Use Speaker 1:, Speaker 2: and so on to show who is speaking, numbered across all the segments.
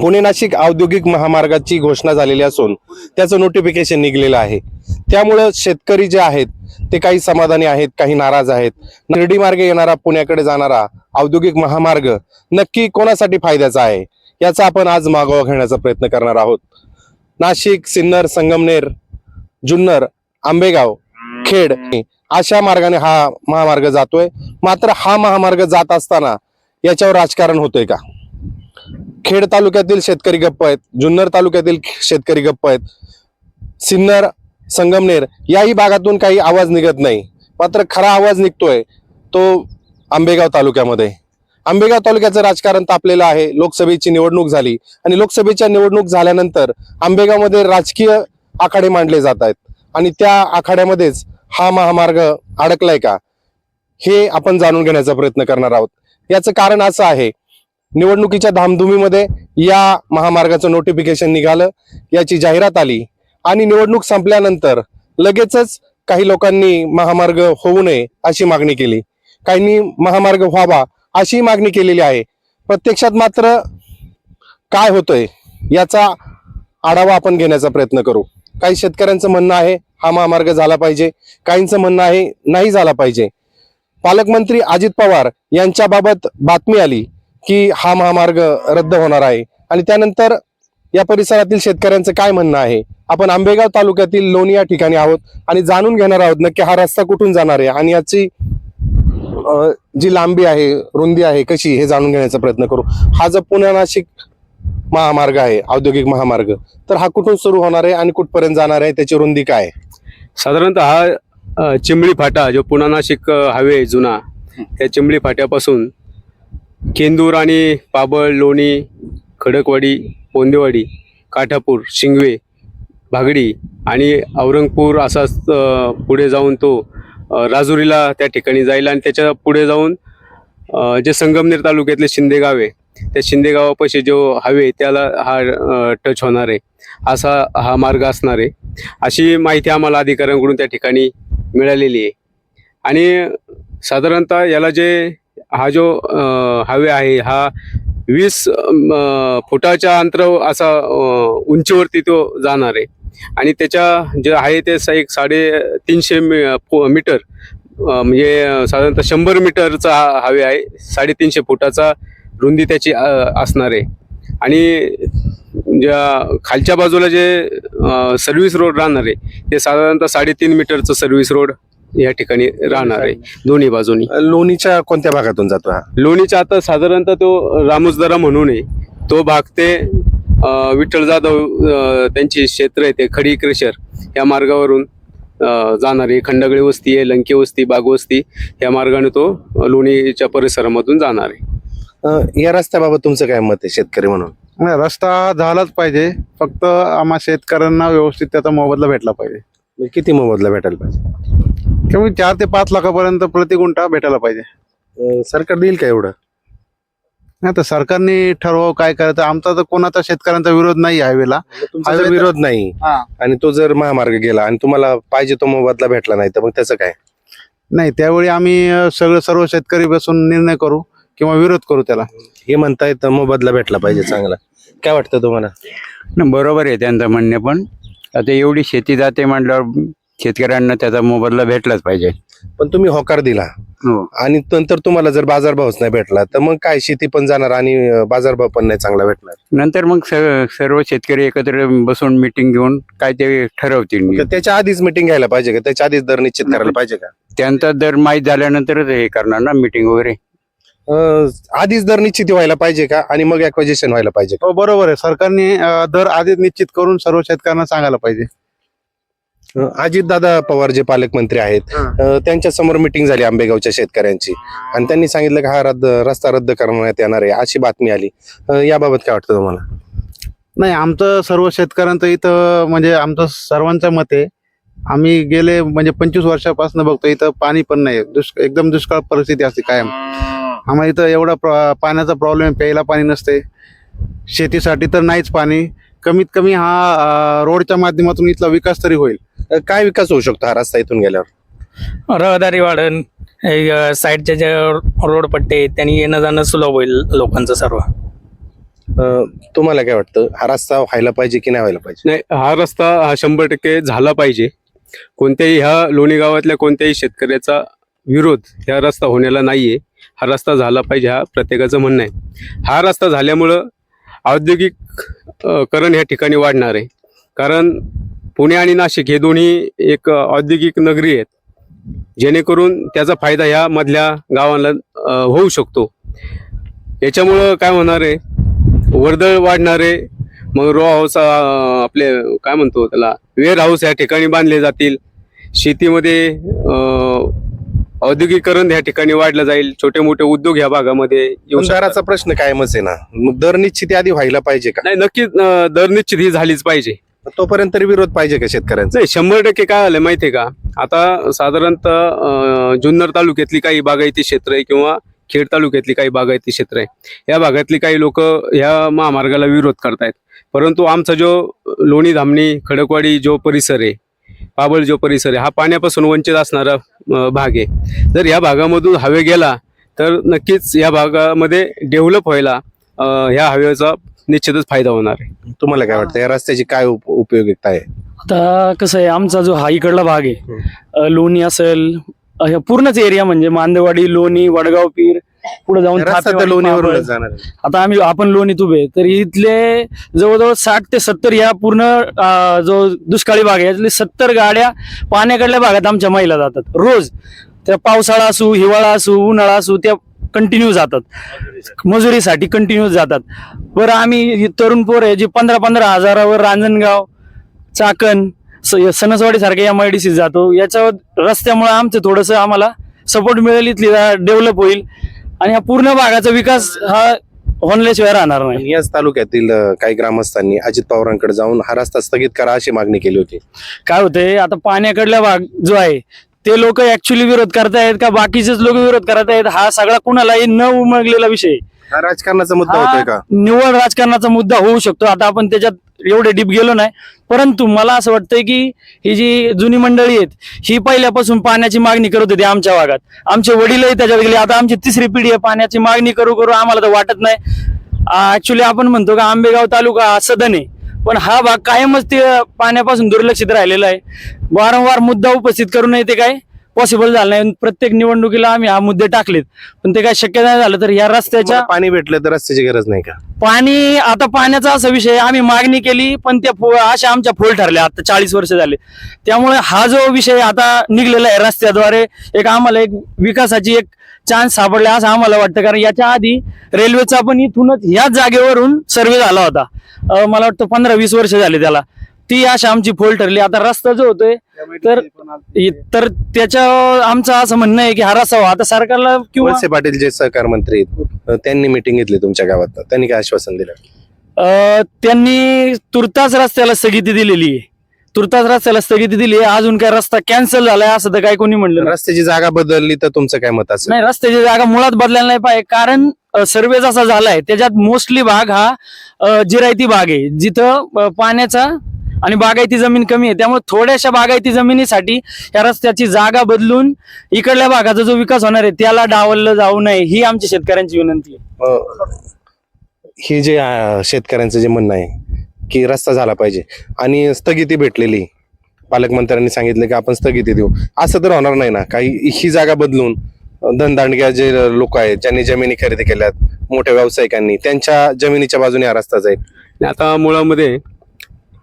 Speaker 1: पुणे नाशिक औद्योगिक महामार्गाची घोषणा झालेली असून त्याचं नोटिफिकेशन निघलेलं आहे. त्यामुळं शेतकरी जे आहेत ते काही समाधानी आहेत काही नाराज आहेत. निर्डी मार्गे येणारा पुण्याकडे जाणारा औद्योगिक महामार्ग नक्की कोणासाठी फायद्याचा आहे याचा आपण आज मागोवा घेण्याचा प्रयत्न करणार आहोत. नाशिक सिन्नर संगमनेर जुन्नर आंबेगाव खेड अशा मार्गाने हा महामार्ग जातोय. मात्र हा महामार्ग जात असताना याच्यावर राजकारण होतंय का? खेड तालुक्यातील शेतकरी गप्प आहेत. जुन्नर तालुक्यातील शेतकरी गप्प आहेत. सिन्नर संगमनेर याही भागातून काही आवाज निघत नाही. मात्र खरा आवाज निघतोय तो आंबेगाव तालुक्यामध्ये. आंबेगाव तालुक्याचं राजकारण तापलेलं आहे. लोकसभेची निवडणूक झाली आणि लोकसभेच्या निवडणूक झाल्यानंतर आंबेगावमध्ये राजकीय आखाडे मांडले जात आहेत. आणि त्या आखाड्यामध्येच हा महामार्ग अडकलाय का? हे आपण जाणून घेण्याचा प्रयत्न करणार आहोत. याचं कारण असं आहे निवडणुकीच्या धामधुमीमध्ये या महामार्गाचं नोटिफिकेशन निघालं याची जाहिरात आली आणि निवडणूक संपल्यानंतर लगेचच काही लोकांनी महामार्ग होऊ नये अशी मागणी केली. काहींनी महामार्ग व्हावा अशी मागणी केलेली आहे. प्रत्यक्षात मात्र काय होतंय याचा आढावा आपण घेण्याचा प्रयत्न करू. काही शेतकऱ्यांचं म्हणणं आहे हा महामार्ग झाला पाहिजे. काहींचं म्हणणं आहे नाही झाला पाहिजे. पालकमंत्री अजित पवार यांच्याबाबत बातमी आली. की हा महामार्ग रद्द होणार आहे. आणि त्यानंतर या परिसरातील शेतकऱ्यांचं काय म्हणणं आहे? आपण आंबेगाव तालुक्यातील लोणी या ठिकाणी आहोत आणि जाणून घेणार आहोत नक्की हा रस्ता कुठून जाणार आहे आणि याची जी लांबी आहे रुंदी आहे कशी हे जाणून घेण्याचा प्रयत्न करू. हा जो पुणे नाशिक महामार्ग आहे औद्योगिक महामार्ग तर हा कुठून सुरू होणार आहे आणि कुठपर्यंत जाणार आहे? त्याची रुंदी काय आहे?
Speaker 2: साधारणतः हा अ, चिंबळी फाटा जो पुणा नाशिक हायवे आहे जुना त्या चिंबळी फाट्यापासून केंदूर आणि पाबळ लोणी खडकवाडी पोंदेवाडी काठापूर शिंगवे भागडी आणि औरंगपूर असाच पुढे जाऊन तो राजुरीला त्या ठिकाणी जाईल आणि त्याच्या पुढे जाऊन जे संगमनेर तालुक्यातले शिंदेगाव आहे त्या शिंदेगावापाशी जो हवे त्याला हा टच होणार आहे. असा हा मार्ग असणार आहे. अशी माहिती आम्हाला अधिकाऱ्यांकडून त्या ठिकाणी मिळालेली आहे. आणि साधारणतः याला जे हा जो हायवे आहे हा वीस फुटाच्या अंतर असा उंचीवरती तो जाणार आहे. आणि त्याच्या जे आहे ते सा- एक साडे तीनशे मी- मीटर म्हणजे साधारणतः शंभर मीटरचा हा हवे आहे साडेतीनशे फुटाचा रुंदी त्याची असणार आहे. आणि ज्या खालच्या बाजूला जे सर्व्हिस रोड राहणार आहे ते साधारणतः साडेतीन मीटरचं सर्व्हिस रोड या ठिकाणी राहणार आहे. दोन्ही बाजूनी.
Speaker 1: लोणीच्या कोणत्या भागातून जातो हा?
Speaker 2: लोणीचा आता साधारणतः तो रामुजदरा म्हणून आहे. तो भाग ते अं, विठ्ठल जाधव अं, त्यांची क्षेत्र आहे ते खडी क्रेशर या मार्गावरून अं, जाणार आहे. खंडगळे वस्ती आहे लंके वस्ती बाग वस्ती या मार्गाने तो अं, लोणीच्या परिसरामधून जाणार आहे.
Speaker 1: अ, या रस्त्याबाबत तुमचं काय मत आहे शेतकरी म्हणून?
Speaker 3: नाही रस्ता झालाच पाहिजे. फक्त आम्हा शेतकऱ्यांना व्यवस्थित त्याचा मोबदला भेटला पाहिजे.
Speaker 1: म्हणजे किती मोबदला भेटायला पाहिजे?
Speaker 3: कमी चार ते पाच लाखापर्यंत प्रति गुंठा भेटायला पाहिजे.
Speaker 1: अ, सरकार देईल का एवढं?
Speaker 3: नाही तर सरकारने ठरवावं काय करायचं? आमचा तर कोणाचा शेतकऱ्यांचा विरोध नाही हायवेला
Speaker 1: तुमचा जर
Speaker 3: Highway तर-
Speaker 1: विरोध नाही. आणि तो जर महामार्ग गेला आणि तुम्हाला पाहिजे तो मोबदला भेटला नाही तर मग त्याचं काय?
Speaker 3: नाही त्यावेळी आम्ही अं, सगळं सर्व शेतकरी बसून निर्णय करू किंवा विरोध करू त्याला.
Speaker 1: हे म्हणतायत मोबदला भेटला पाहिजे चांगला. काय वाटतं तुम्हाला?
Speaker 4: बरोबर आहे त्यांचं म्हणणे पण. आता एवढी शेती जाते म्हटल्यावर शेतकऱ्यांना त्याचा मोबदला भेटलाच पाहिजे.
Speaker 1: पण तुम्ही होकार दिला.
Speaker 4: हो.
Speaker 1: आणि नंतर तुम्हाला जर बाजारभावच नाही भेटला तर मग काय शेती पण जाणार आणि बाजारभाव पण नाही चांगला भेटणार?
Speaker 4: नंतर मग स- सर्व शेतकरी एकत्र बसून मिटिंग घेऊन काय ते ठरवतील.
Speaker 1: तर त्याच्या आधीच मिटिंग घ्यायला पाहिजे का? त्याच्या आधीच दर निश्चित करायला पाहिजे का?
Speaker 4: त्यांचा दर माहीत झाल्यानंतरच हे करणार ना मिटिंग वगैरे.
Speaker 1: अ, आधीच दर निश्चित व्हायला पाहिजे का? आणि मग ऍक्वाजेशन व्हायला पाहिजे का?
Speaker 3: हो बरोबर आहे. सरकारने अं, दर आधीच निश्चित करून सर्व शेतकऱ्यांना सांगायला पाहिजे.
Speaker 1: अजित दादा पवार जे पालकमंत्री आहेत त्यांच्यासमोर मिटिंग झाली आंबेगावच्या शेतकऱ्यांची. आणि त्यांनी सांगितलं की हा रद्द रस्ता रद्द करण्यात येणार आहे अशी बातमी आली. याबाबत काय वाटतं तुम्हाला?
Speaker 3: नाही आमचं सर्व शेतकऱ्यांचं इथं म्हणजे आमचं सर्वांचं मत आहे. आम्ही गेले म्हणजे पंचवीस वर्षापासून बघतो इथं पाणी पण नाही. दुष्क एकदम दुष्काळ परिस्थिती असते कायम. आम्हाला इथं एवढा प्र- पाण्याचा प्रॉब्लेम प्यायला पाणी नसते. शेतीसाठी तर नाहीच पाणी. कमीत कमी हा रोडच्या माध्यमातून इथला विकास तरी होईल.
Speaker 1: काय विकास होऊ शकतो हा रस्ता इथून गेल्यावर?
Speaker 5: रहदारी वाढन हे, अ, साईडचे जे रोड पट्टे आहेत, त्यांनी येणं जाणं सुलभ होईल लोकांचं सर्व.
Speaker 1: तुम्हाला काय वाटतं? हा रस्ता व्हायला पाहिजे की नाही व्हायला पाहिजे?
Speaker 2: नाही हा रस्ता हा शंभर टक्के झाला पाहिजे. कोणत्याही ह्या लोणी गावातल्या कोणत्याही शेतकऱ्याचा विरोध ह्या रस्ता होण्याला नाहीये. हा रस्ता झाला पाहिजे हा प्रत्येकाचं म्हणणं आहे. हा रस्ता झाल्यामुळं औद्योगिक करण ह्या ठिकाणी वाढणार आहे. कारण पुणे आणि नाशिक हे दोन्ही एक औद्योगिक नगरी आहेत. जेणेकरून त्याचा फायदा ह्या मधल्या गावांना होऊ शकतो. याच्यामुळं काय होणार आहे? वर्दळ वाढणार आहे. मग रो हाऊस आपले काय म्हणतो त्याला वेअर हाऊस या ठिकाणी बांधले जातील. शेतीमध्ये औद्योगिकरण या ठिकाणी वाढलं जाईल. छोटे मोठे उद्योग ह्या भागामध्ये येऊ
Speaker 1: पण
Speaker 2: शकतात.
Speaker 1: दराचा प्रश्न कायमच आहे ना मग दर निश्चिती आधी व्हायला पाहिजे का?
Speaker 2: नाही नक्कीच अं, दर निश्चित ही झालीच पाहिजे.
Speaker 1: तोपर्यंत तरी विरोध पाहिजे का शेतकऱ्यांचा?
Speaker 2: नाही शंभर टक्के काय झालं माहितीये का? आता साधारणतः अं, जुन्नर तालुक्यातली काही बागायती क्षेत्र आहे किंवा खेड तालुक्यातली काही बागायती क्षेत्र आहे. या भागातली काही लोक ह्या महामार्गाला विरोध करतायत. परंतु आमचा जो लोणी धामणी खडकवाडी जो परिसर आहे पाबळ जो परिसर आहे हा पाण्यापासून वंचित असणारा भाग आहे. जर या भागामधून हवे गेला तर नक्कीच या भागामध्ये डेव्हलप व्हायला ह्या हवेचा निश्चितच फायदा होणार आहे.
Speaker 1: तुम्हाला काय वाटतं या रस्त्याची काय उप- उपयोगिता आहे?
Speaker 5: आता कसं आहे आमचा जो हा इकडला भाग आहे लोणी असेल पूर्णच एरिया म्हणजे मांदेवाडी लोणी वडगाव पीर पुढे जाऊन
Speaker 1: रस्ता तर
Speaker 5: थापेवाडी,
Speaker 1: लोणीवरूनच
Speaker 5: पाबळ.
Speaker 1: जाणार आहे.
Speaker 5: आता आम्ही आपण लोणीत उभे तर इथले जवळजवळ साठ ते सत्तर या पूर्ण अ, जो दुष्काळी भाग आहे यातले सत्तर गाड्या पाण्याकडल्या भागात आमच्या महिला जातात. रोज. त्या पावसाळा असू हिवाळा असू उन्हाळा असू त्या कंटिन्यू जातात. मजुरीसाठी कंटिन्यू जातात. बरं आम्ही ही तरुण पोर आहे जी पंधरा पंधरा हजारावर रांजणगाव चाकण सणसवाडी सारख्या एम आय डी जातो. याच्यावर रस्त्यामुळे आमचं थोडंसं आम्हाला सपोर्ट मिळेल इथली डेव्हलप होईल. आणि हा पूर्ण भागाचा विकास हा होण्याशिवाय राहणार नाही.
Speaker 1: आणि याच तालुक्यातील अं, काही ग्रामस्थांनी अजित पवारांकडे जाऊन हा रस्ता स्थगित करा अशी मागणी केली होती.
Speaker 5: काय होतंय आता पाण्याकडला भाग जो आहे ते लोक ऍक्च्युली विरोध करतायत का बाकीचेच लोक विरोध करत आहेत हा सगळा कुणालाही न उमगलेला विषय. आहे.
Speaker 1: हा राजकारणाचा मुद्दा होतोय का?
Speaker 5: निवड राजकारणाचा मुद्दा होऊ शकतो. आता आपण त्याच्यात एवढे डीप गेलो नाही. परंतु मला असं वाटतंय की ही जी जुनी मंडळी आहेत ही पहिल्यापासून पाण्याची मागणी करत होती आमच्या भागात. आमचे वडीलही त्याच्यात गेले. आता आमची तिसरी पिढी आहे. पाण्याची मागणी करू करू आम्हाला तर वाटत नाही. ऍक्च्युली आपण म्हणतो का आंबेगाव तालुका सदन आहे. पण हा भाग कायमच ते पाण्यापासून दुर्लक्षित राहिलेला आहे. वारंवार मुद्दा उपस्थित करूनही ते काय? पॉसिबल झालं नाही. प्रत्येक निवडणुकीला आम्ही हा मुद्दे टाकलेत. पण ते काय शक्य नाही झालं तर या रस्त्याच्या
Speaker 1: तुम्हाला पाणी भेटलं तर रस्त्याची गरज नाही का?
Speaker 5: पाणी आता पाण्याचा असा विषय आहे, आम्ही मागणी केली पण त्या फो- अशा आमच्या फोल ठरल्या. आता चाळीस वर्ष झाले. त्यामुळे हा जो विषय आता निघलेला आहे रस्त्याद्वारे एक आम्हाला एक विकासाची एक चान्स सापडला असं आम्हाला वाटतं. कारण याच्या आधी रेल्वेचा पण इथूनच ह्याच जागेवरून सर्वे झाला होता. अं, मला वाटतं पंधरा वीस वर्ष झाले त्याला. ती अशा आमची फोल ठरली. आता रस्ता जो होतोय तर तर त्याच्या आमचं असं म्हणणं आहे की हा रस्ता व्हा. आता सरकारला किंवा
Speaker 1: वळसे पाटील जे सहकार मंत्री आहेत त्यांनी मिटिंग घेतली तुमच्या गावात. त्यांनी काय आश्वासन दिलं?
Speaker 5: अ, त्यांनी तुर्तास रस्त्याला स्थगिती दिलेली आहे. तुर्तास रस्त्याला स्थगिती दिली आहे. अजून काय रस्ता कॅन्सल झालाय असं तर काय कोणी म्हणलं नाही.
Speaker 1: रस्त्याची जागा बदलली तर तुमचं काय मत असेल?
Speaker 5: नाही रस्त्याची जागा मुळात बदलायला नाही पाहिजे. कारण सर्वे जसा झालाय त्याच्यात मोस्टली भाग हा अ, जिरायती भाग आहे. जिथं अ, पाण्याचा आणि बागायती जमीन कमी आहे. त्यामुळे थोड्याशा बागायती जमिनीसाठी या रस्त्याची जागा बदलून इकडल्या भागाचा जो विकास होणार आहे त्याला डावललं जाऊ नये ही आमची शेतकऱ्यांची विनंती आहे.
Speaker 1: हे जे शेतकऱ्यांचं जे म्हणणं आहे की रस्ता झाला पाहिजे आणि स्थगिती भेटलेली. पालकमंत्र्यांनी सांगितलं की आपण स्थगिती देऊ. असं तर होणार नाही ना. काही ही जागा बदलून धनदांडग्या जे लोक आहेत ज्यांनी जमिनी खरेदी केल्यात मोठ्या व्यावसायिकांनी त्यांच्या जमिनीच्या बाजूने हा रस्ता जाईल.
Speaker 2: आता मुळामध्ये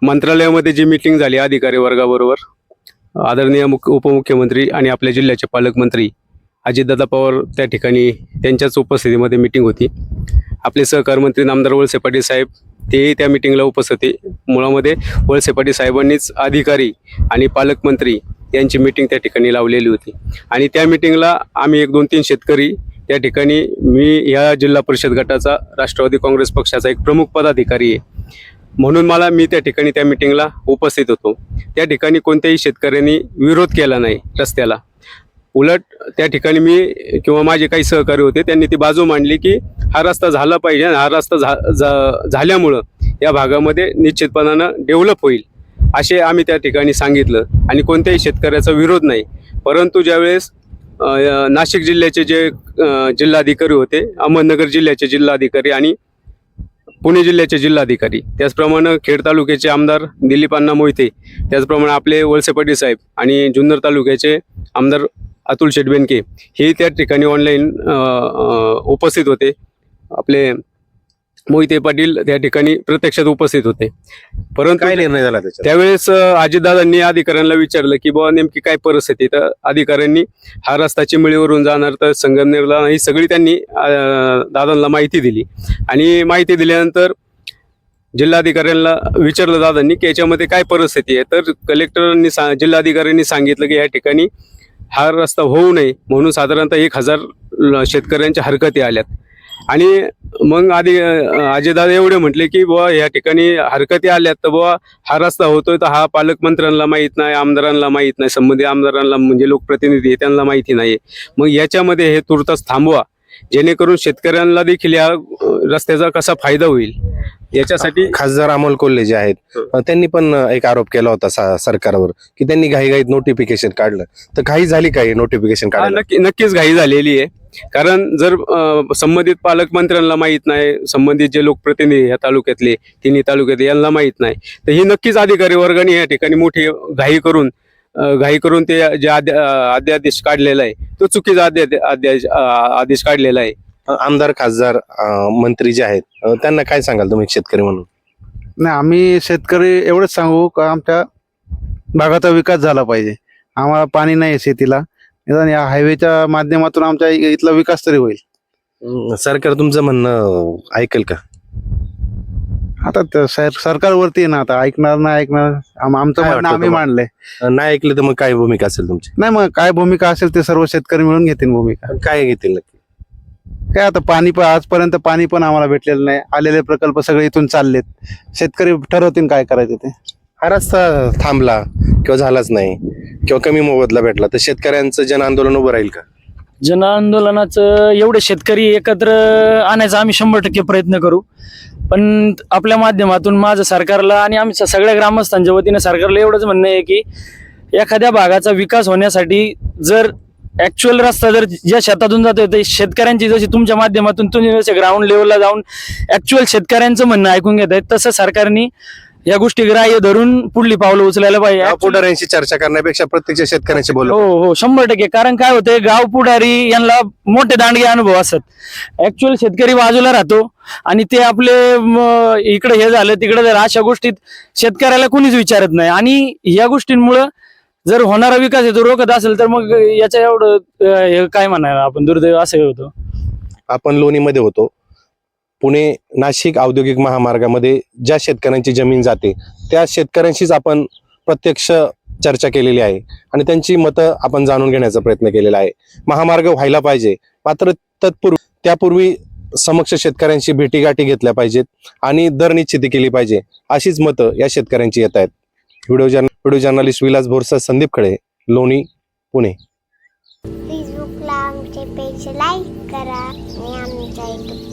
Speaker 2: मंत्रालयामध्ये जी मीटिंग झाली अधिकारी वर्गाबरोबर आदरणीय मुख्य उपमुख्यमंत्री आणि आपल्या जिल्ह्याचे पालकमंत्री अजितदादा पवार त्या ठिकाणी त्यांच्याच उपस्थितीमध्ये मीटिंग होती. आपले सहकार मंत्री नामदार वळसे पाटील साहेब तेही त्या मिटिंगला उपस्थित. होते मुळामध्ये वळसे पाटील साहेबांनीच अधिकारी आणि पालकमंत्री यांची मीटिंग त्या ठिकाणी लावलेली होती. आणि त्या मिटिंगला आम्ही एक दोन तीन शेतकरी त्या ठिकाणी मी या जिल्हा परिषद गटाचा राष्ट्रवादी काँग्रेस पक्षाचा एक प्रमुख पदाधिकारी आहे. म्हणून मला मी त्या ठिकाणी त्या मिटिंगला उपस्थित होतो. त्या ठिकाणी कोणत्याही शेतकऱ्यांनी विरोध केला नाही रस्त्याला. उलट त्या ठिकाणी मी किंवा माझे काही सहकारी होते त्यांनी ती बाजू मांडली की हा रस्ता झाला पाहिजे हा रस्ता झा झाल्यामुळं या भागामध्ये निश्चितपणानं डेव्हलप होईल असे आम्ही त्या ठिकाणी सांगितलं. आणि कोणत्याही शेतकऱ्याचा विरोध नाही. परंतु ज्यावेळेस नाशिक जिल्ह्याचे जे जिल्हाधिकारी होते अहमदनगर जिल्ह्याचे जिल्हाधिकारी आणि पुणे जिल्ह्याचे जिल्हाधिकारी. त्याचप्रमाणे खेड तालुक्याचे आमदार दिलीप अण्णा मोहिते त्याचप्रमाणे आपले वळसे पाटील साहेब आणि जुन्नर तालुक्याचे आमदार अतुल शेटबेनके हे त्या ठिकाणी ऑनलाईन उपस्थित होते. आपले मोहिते पाटील त्या ठिकाणी प्रत्यक्षात उपस्थित होते. परंतु
Speaker 1: काय निर्णय झाला त्याच्यात?
Speaker 2: त्यावेळेस अ, अजितदादांनी अधिकाऱ्यांना विचारलं की बाबा नेमकी काय परिस्थिती? तर अधिकाऱ्यांनी हा रस्ता चिंबळीवरून जाणार तर संगमनेरला ही सगळी त्यांनी अ, दादांना माहिती दिली. आणि माहिती दिल्यानंतर जिल्हाधिकाऱ्यांना विचारलं दादांनी की याच्यामध्ये काय परिस्थिती आहे? तर कलेक्टरांनी सा जिल्हाधिकाऱ्यांनी सांगितलं की या ठिकाणी हा रस्ता होऊ नये म्हणून साधारणतः एक हजार ल- शेतकऱ्यांच्या हरकती आल्यात. आणि मग आधी अजयदादा एवढे म्हटले की बुवा या ठिकाणी हरकती आल्यात तर बुवा हा रस्ता होतोय तर हा पालकमंत्र्यांना माहीत नाही आमदारांना माहीत नाही संबंधित आमदारांना म्हणजे लोकप्रतिनिधी आहे, त्यांना माहिती नाही मग याच्यामध्ये हे तुर्तास थांबवा. जेणेकरून शेतकऱ्यांना देखील या रस्त्याचा कसा फायदा होईल याच्यासाठी
Speaker 1: खासदार अमोल कोल्हे जे आहेत अ, त्यांनी पण एक आरोप केला होता सरकारवर की त्यांनी घाईघाईत नोटिफिकेशन काढलं. तर घाई झाली काय नोटिफिकेशन
Speaker 2: हा, नक्की नक्कीच घाई झालेली आहे. कारण जर संबंधित पालकमंत्र्यांना माहीत नाही संबंधित जे लोकप्रतिनिधी या तालुक्यातले तिन्ही तालुक्यातले यांना माहीत नाही तर ही नक्कीच अधिकारी वर्गाने या ठिकाणी मोठी घाई करून घाई करून ते जे अध्यादेश काढलेला आहे तो चुकीचा अध्या अध्यादेश अ, आदेश काढलेला आहे.
Speaker 1: आमदार खासदार मंत्री जे आहेत त्यांना काय सांगाल तुम्ही शेतकरी म्हणून?
Speaker 3: नाही आम्ही शेतकरी एवढंच सांगू का आमच्या भागाचा विकास झाला पाहिजे. आम्हाला पाणी नाही आहे शेतीला. निदान या हायवेच्या माध्यमातून आमच्या इ- इथला विकास तरी होईल.
Speaker 1: सरकार तुमचं म्हणणं ऐकेल का?
Speaker 3: आता त्या सर- सरकारवरती आहे ना आता ऐकणार नाही ऐकणार आम- आमचं
Speaker 1: काय
Speaker 3: म्हणणं
Speaker 1: वाटतं
Speaker 3: आम्ही
Speaker 1: तुम्हाला?
Speaker 3: मांडलंय.
Speaker 1: नाही ऐकलं तर मग काय भूमिका असेल तुमची?
Speaker 3: नाही मग काय भूमिका असेल ते सर्व शेतकरी मिळून घेतील भूमिका.
Speaker 1: पण काय घेतील नक्की?
Speaker 3: काय आता पाणी पण आजपर्यंत पाणी पण आम्हाला भेटलेलं नाही. आलेले प्रकल्प सगळे इथून चाललेत. शेतकरी ठरवतील काय करायचं ते.
Speaker 1: हा रस्ता थांबला किंवा झालाच नाही किंवा कमी मोबदला भेटला तर शेतकऱ्यांचं जन आंदोलन उभं राहील का?
Speaker 5: जन आंदोलनाचं एवढे शेतकरी एकत्र आणायचा आम्ही शंभर टक्के प्रयत्न करू. पण आपल्या माध्यमातून माझं सरकारला आणि आमच्या सगळ्या ग्रामस्थांच्या वतीने सरकारला एवढंच म्हणणं आहे की एखाद्या भागाचा विकास होण्यासाठी जर ॲक्च्युअल रस्ता जर ज्या शेतातून जातोय ते शेतकऱ्यांची जशी तुमच्या माध्यमातून तुम्ही जसे ग्राउंड लेवलला जाऊन ॲक्च्युअल शेतकऱ्यांचं म्हणणं ऐकून घेत आहेत तसं सरकारने या गोष्टी ग्राह्य धरून पुढली पावलं उचलायला पाहिजे.
Speaker 1: गाव पुढाऱ्यांशी चर्चा करण्यापेक्षा प्रत्यक्ष शेतकऱ्यांशी बोलू
Speaker 5: हो हो शंभर टक्के. कारण काय होतंय गाव पुढारी यांना मोठे दांडगे अनुभव असतात. ऍक्च्युअल शेतकरी बाजूला राहतो आणि ते आपले इकडे हे झालं तिकडे झालं अशा गोष्टीत शेतकऱ्याला कोणीच विचारत नाही. आणि या गोष्टींमुळं जर होणारा विकास येतो रोखत असेल तर मग याच्या एवढं अं, हे काय म्हणायला आपण दुर्दैव असं होतं.
Speaker 1: आपण लोणीमध्ये होतो. पुणे नाशिक औद्योगिक महामार्गामध्ये ज्या शेतकऱ्यांची जमीन जाते त्या शेतकऱ्यांशीच आपण प्रत्यक्ष चर्चा केलेली आहे आणि त्यांची मतं आपण जाणून घेण्याचा प्रयत्न केलेला आहे. महामार्ग व्हायला पाहिजे मात्र तत्पूर्वी त्यापूर्वी समक्ष शेतकऱ्यांशी भेटीगाठी घेतल्या पाहिजेत आणि दर निश्चिती केली पाहिजे अशीच मतं या शेतकऱ्यांची येत आहेत. व्हिडिओ जर्न व्हिडिओ जर्नलिस्ट विलास भोरसा संदीप खळे लोणी पुणे.
Speaker 6: फेसबुकला आमचे पेज लाईक करा आणि आमच्या